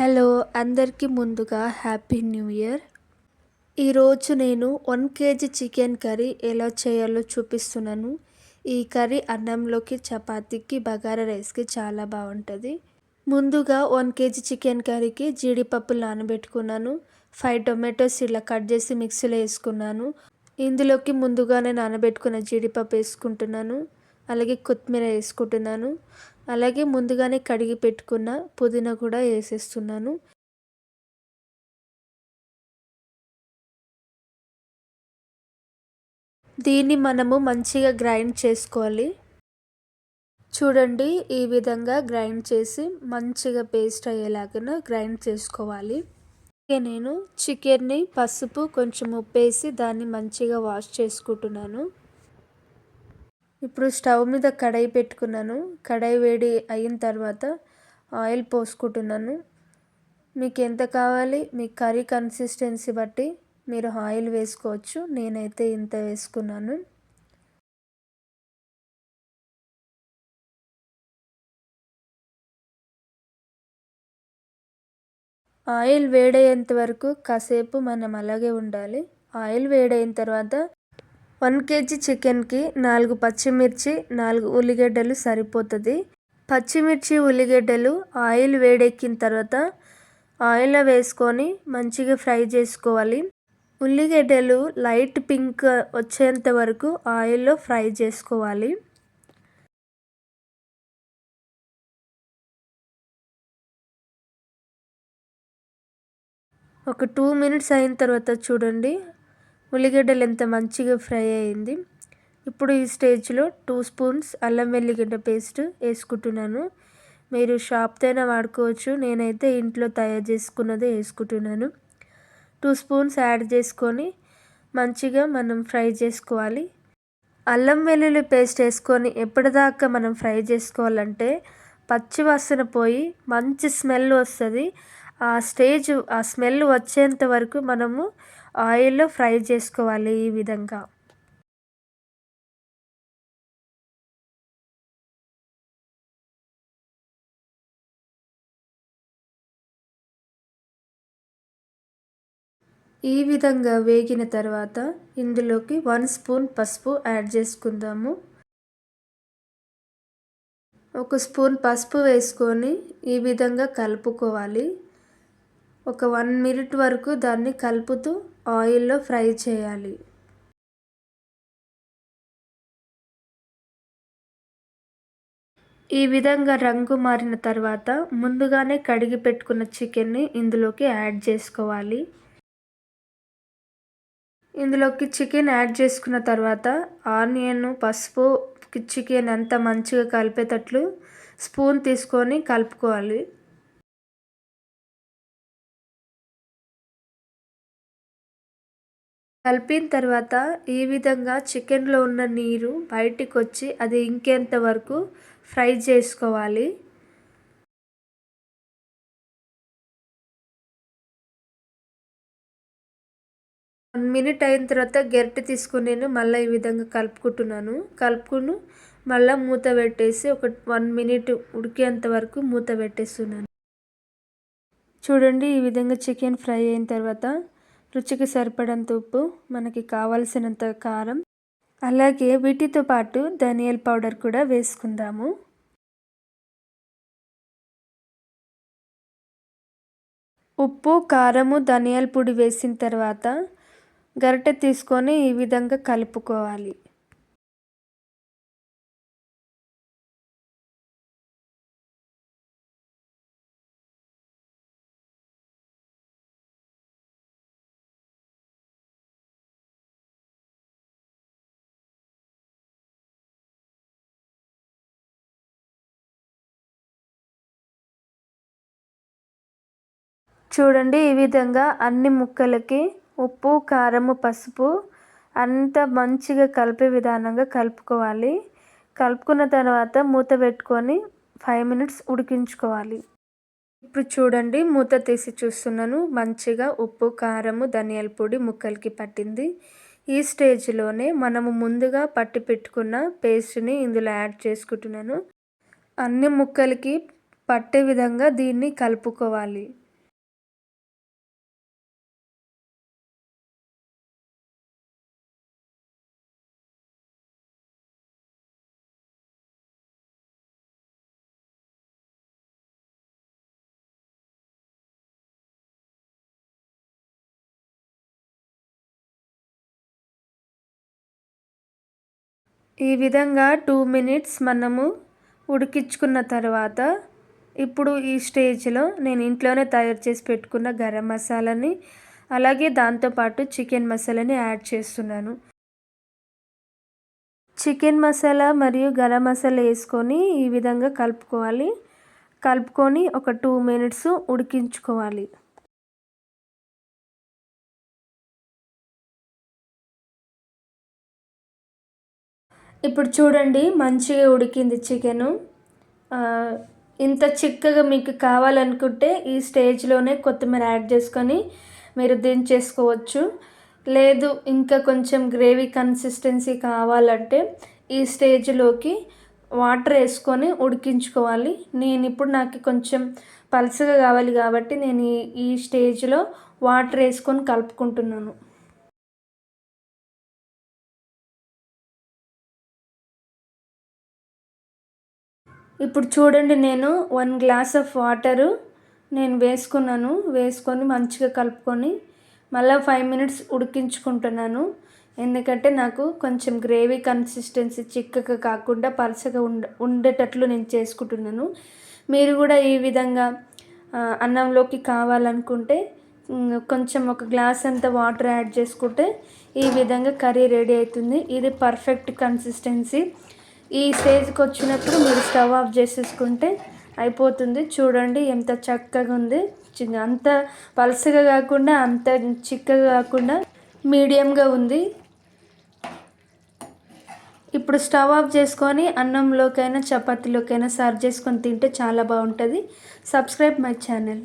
Hello అందరికీ ముందుగా happy new year. ఈరోజు నేను వన్ కేజీ చికెన్ కర్రీ ఎలా చేయాలో చూపిస్తున్నాను. ఈ కర్రీ అన్నంలోకి చపాతీకి బగారా రైస్కి చాలా బాగుంటుంది. ముందుగా వన్ కేజీ చికెన్ కర్రీకి జీడిపప్పులు నానబెట్టుకున్నాను. ఫైవ్ టొమాటోస్ ఇలా కట్ చేసి మిక్సీలో వేసుకున్నాను. ఇందులోకి ముందుగానే నానబెట్టుకున్న జీడిపప్పు వేసుకుంటున్నాను. అలాగే కొత్తిమీర వేసుకుంటున్నాను. అలాగే ముందుగానే కడిగి పెట్టుకున్న పుదీనా కూడా వేసేస్తున్నాను. దీన్ని మనము మంచిగా గ్రైండ్ చేసుకోవాలి. చూడండి ఈ విధంగా గ్రైండ్ చేసి మంచిగా పేస్ట్ అయ్యేలాగా గ్రైండ్ చేసుకోవాలి. నేను చికెన్ని పసుపు కొంచెం ఉప్పేసి దాన్ని మంచిగా వాష్ చేసుకుంటున్నాను. ఇప్పుడు స్టవ్ మీద కడాయి పెట్టుకున్నాను. కడాయి వేడి అయిన తర్వాత ఆయిల్ పోసుకుంటున్నాను. మీకు ఎంత కావాలి? మీ కర్రీ కన్సిస్టెన్సీ బట్టి మీరు ఆయిల్ వేసుకోవచ్చు. నేనైతే ఇంత వేసుకున్నాను. ఆయిల్ వేడయ్యేంత వరకు కాసేపు మనం అలాగే ఉండాలి. ఆయిల్ వేడైన తర్వాత వన్ కేజీ చికెన్కి నాలుగు పచ్చిమిర్చి నాలుగు ఉల్లిగడ్డలు సరిపోతుంది. పచ్చిమిర్చి ఉల్లిగడ్డలు ఆయిల్ వేడెక్కిన తర్వాత ఆయిల్లో వేసుకొని మంచిగా ఫ్రై చేసుకోవాలి. ఉల్లిగడ్డలు లైట్ పింక్ వచ్చేంత వరకు ఆయిల్లో ఫ్రై చేసుకోవాలి. ఒక టూ మినిట్స్ అయిన తర్వాత చూడండి. ఉల్లిగడ్డలు ఎంత మంచిగా ఫ్రై అయింది. ఇప్పుడు ఈ స్టేజ్లో టూ స్పూన్స్ అల్లం వెల్లిగడ్డ పేస్ట్ వేసుకుంటున్నాను. మీరు షాప్తోనే వాడుకోవచ్చు. నేనైతే ఇంట్లో తయారు చేసుకున్నదే వేసుకుంటున్నాను. టూ స్పూన్స్ యాడ్ చేసుకొని మంచిగా మనం ఫ్రై చేసుకోవాలి. అల్లం వెల్లుల్లి పేస్ట్ వేసుకొని ఎప్పటిదాకా మనం ఫ్రై చేసుకోవాలంటే పచ్చి వాసన పోయి మంచి స్మెల్ వస్తుంది. ఆ స్టేజ్ ఆ స్మెల్ వచ్చేంత వరకు మనము ఆయిల్లో ఫ్రై చేసుకోవాలి ఈ విధంగా. ఈ విధంగా వేగిన తర్వాత ఇందులోకి వన్ స్పూన్ పసుపు యాడ్ చేసుకుందాము. ఒక స్పూన్ పసుపు వేసుకొని ఈ విధంగా కలుపుకోవాలి. ఒక వన్ మినిట్ వరకు దాన్ని కలుపుతూ ఆయిల్లో ఫ్రై చేయాలి. ఈ విధంగా రంగు మారిన తర్వాత ముందుగానే కడిగి పెట్టుకున్న చికెన్ని ఇందులోకి యాడ్ చేసుకోవాలి. ఇందులోకి చికెన్ యాడ్ చేసుకున్న తర్వాత ఆనియన్ పసుపు చికెన్ అంతా మంచిగా కలిపేటట్లు స్పూన్ తీసుకొని కలుపుకోవాలి. కలిపిన తర్వాత ఈ విధంగా చికెన్లో ఉన్న నీరు బయటికి వచ్చి అది ఇంకేంత వరకు ఫ్రై చేసుకోవాలి. వన్ మినిట్ అయిన తర్వాత గెరటి తీసుకుని నేను మళ్ళీ ఈ విధంగా కలుపుకుంటున్నాను. కలుపుకుని మళ్ళీ మూత పెట్టేసి ఒక వన్ మినిట్ ఉడికేంత వరకు మూత పెట్టేస్తున్నాను. చూడండి ఈ విధంగా చికెన్ ఫ్రై అయిన తర్వాత రుచికి సరిపడంత ఉప్పు మనకి కావలసినంత కారం అలాగే వీటితో పాటు ధనియాల పౌడర్ కూడా వేసుకుందాము. ఉప్పు కారము ధనియాల పొడి వేసిన తర్వాత గరిటె తీసుకొని ఈ విధంగా కలుపుకోవాలి. చూడండి ఈ విధంగా అన్ని ముక్కలకి ఉప్పు కారము పసుపు అంత మంచిగా కలిపే విధానంగా కలుపుకోవాలి. కలుపుకున్న తర్వాత మూత పెట్టుకొని ఫైవ్ మినిట్స్ ఉడికించుకోవాలి. ఇప్పుడు చూడండి మూత తీసి చూస్తున్నాను. మంచిగా ఉప్పు కారము ధనియాల పొడి ముక్కలకి పట్టింది. ఈ స్టేజ్లోనే మనము ముందుగా పట్టి పెట్టుకున్న పేస్ట్ని ఇందులో యాడ్ చేసుకుంటున్నాను. అన్ని ముక్కలకి పట్టే విధంగా దీన్ని కలుపుకోవాలి. ఈ విధంగా టూ మినిట్స్ మనము ఉడికించుకున్న తర్వాత ఇప్పుడు ఈ స్టేజ్లో నేను ఇంట్లోనే తయారు చేసి పెట్టుకున్న గరం మసాలాని అలాగే దాంతోపాటు చికెన్ మసాలాని యాడ్ చేస్తున్నాను. చికెన్ మసాలా మరియు గరం మసాలా వేసుకొని ఈ విధంగా కలుపుకోవాలి. కలుపుకొని ఒక టూ మినిట్స్ ఉడికించుకోవాలి. ఇప్పుడు చూడండి మంచిగా ఉడికింది చికెను ఇంత చిక్కగా మీకు కావాలనుకుంటే ఈ స్టేజ్లోనే కొత్తిమీర యాడ్ చేసుకొని మీరు దించేసుకోవచ్చు. లేదు ఇంకా కొంచెం గ్రేవీ కన్సిస్టెన్సీ కావాలంటే ఈ స్టేజ్లోకి వాటర్ వేసుకొని ఉడికించుకోవాలి. నేను ఇప్పుడు నాకు కొంచెం పలుసగా కావాలి కాబట్టి నేను ఈ స్టేజ్లో వాటర్ వేసుకొని కలుపుకుంటున్నాను. ఇప్పుడు చూడండి నేను వన్ గ్లాస్ ఆఫ్ వాటరు నేను వేసుకున్నాను వేసుకొని మంచిగా కలుపుకొని మళ్ళీ ఫైవ్ మినిట్స్ ఉడికించుకుంటున్నాను. ఎందుకంటే నాకు కొంచెం గ్రేవీ కన్సిస్టెన్సీ చిక్కగా కాకుండా పలసగా ఉండ ఉండేటట్లు నేను చేసుకుంటున్నాను. మీరు కూడా ఈ విధంగా అన్నంలోకి కావాలనుకుంటే కొంచెం ఒక గ్లాస్ అంత వాటర్ యాడ్ చేసుకుంటే ఈ విధంగా కర్రీ రెడీ అవుతుంది. ఇది పర్ఫెక్ట్ కన్సిస్టెన్సీ. ఈ స్టేజ్కి వచ్చినప్పుడు మీరు స్టవ్ ఆఫ్ చేసేసుకుంటే అయిపోతుంది. చూడండి ఎంత చక్కగా ఉంది. అంత పలసగా కాకుండా అంత చిక్కగా కాకుండా మీడియంగా ఉంది. ఇప్పుడు స్టవ్ ఆఫ్ చేసుకొని అన్నంలోకైనా చపాతీలోకైనా సర్వ్ చేసుకొని తింటే చాలా బాగుంటుంది. Subscribe my channel.